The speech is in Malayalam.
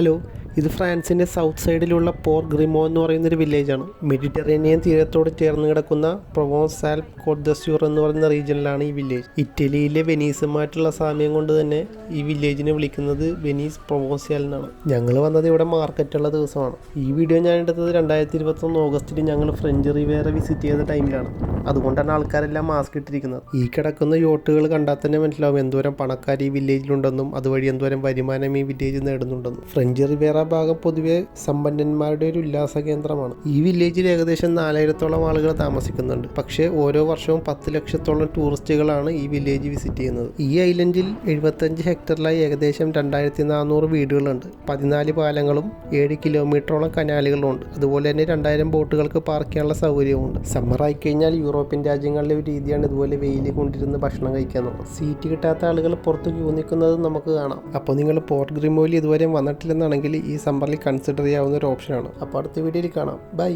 ഹലോ ഇത് ഫ്രാൻസിന്റെ സൗത്ത് സൈഡിലുള്ള പോർ ഗ്രിമോ എന്ന് പറയുന്നൊരു വില്ലേജാണ്. മെഡിറ്ററേനിയൻ തീരത്തോട് ചേർന്ന് കിടക്കുന്ന പ്രൊവോസ് ആൽപ് കോഡ്ദസ്യൂർ ദസ്യൂർ എന്ന് പറയുന്ന റീജിയനിലാണ് ഈ വില്ലേജ്. ഇറ്റലിയിലെ വെനീസുമായിട്ടുള്ള സാമ്യം കൊണ്ട് തന്നെ ഈ വില്ലേജിനെ വിളിക്കുന്നത് വെനീസ് പ്രൊവോൻസിയൽ എന്നാണ്. ഞങ്ങൾ വന്നത് ഇവിടെ മാർക്കറ്റുള്ള ദിവസമാണ്. ഈ വീഡിയോ ഞാൻ എടുത്തത് രണ്ടായിരത്തി ഇരുപത്തൊന്ന് ഓഗസ്റ്റിൽ ഞങ്ങൾ ഫ്രഞ്ച് റിവേറെ വിസിറ്റ് ചെയ്ത ടൈമിലാണ്. അതുകൊണ്ടാണ് ആൾക്കാരെല്ലാം മാസ്ക് ഇട്ടിരിക്കുന്നത്. ഈ കിടക്കുന്ന യോട്ടുകൾ കണ്ടാൽ തന്നെ മനസ്സിലാവും എന്തോരം പണക്കാർ ഈ വില്ലേജിലുണ്ടെന്നും അതുവഴി എന്തോരം വരുമാനം ഈ വില്ലേജ് നേടുന്നുണ്ടെന്നും. ഫ്രഞ്ച് റിവേറ ഭാഗം പൊതുവെ സമ്പന്നന്മാരുടെ ഒരു ഉല്ലാസ കേന്ദ്രമാണ്. ഈ വില്ലേജിൽ ഏകദേശം നാലായിരത്തോളം ആളുകൾ താമസിക്കുന്നുണ്ട്. പക്ഷേ ഓരോ വർഷവും പത്ത് ലക്ഷത്തോളം ടൂറിസ്റ്റുകളാണ് ഈ വില്ലേജ് വിസിറ്റ് ചെയ്യുന്നത്. ഈ ഐലൻഡിൽ എഴുപത്തഞ്ച് ഹെക്ടറിലായി ഏകദേശം രണ്ടായിരത്തി നാനൂറ് വീടുകളുണ്ട്. പതിനാല് പാലങ്ങളും ഏഴ് കിലോമീറ്ററോളം കനാലുകളും ഉണ്ട് അതുപോലെ തന്നെ രണ്ടായിരം ബോട്ടുകൾക്ക് പാർക്ക് ചെയ്യാനുള്ള സൗകര്യമുണ്ട് സമ്മർ ആയി ആയിക്കഴിഞ്ഞാൽ യൂറോപ്യൻ രാജ്യങ്ങളിലെ ഒരു രീതിയാണ് ഇതുപോലെ വെയിൽ കൊണ്ടിരുന്ന് ഭക്ഷണം കഴിക്കുന്നത് സീറ്റ് കിട്ടാത്ത ആളുകൾ പുറത്ത് ക്യൂ നിൽക്കുന്നത് നമുക്ക് കാണാം. അപ്പോൾ നിങ്ങൾ പോർട്ട് ഗ്രിമോയിൽ ഇതുവരെ വന്നിട്ടില്ലെന്നാണെങ്കിൽ ഈ സമ്മറിൽ കൺസിഡർ ചെയ്യാവുന്ന ഒരു ഓപ്ഷനാണ് അപ്പോൾ അടുത്ത വീഡിയോയിൽ കാണാം. ബൈ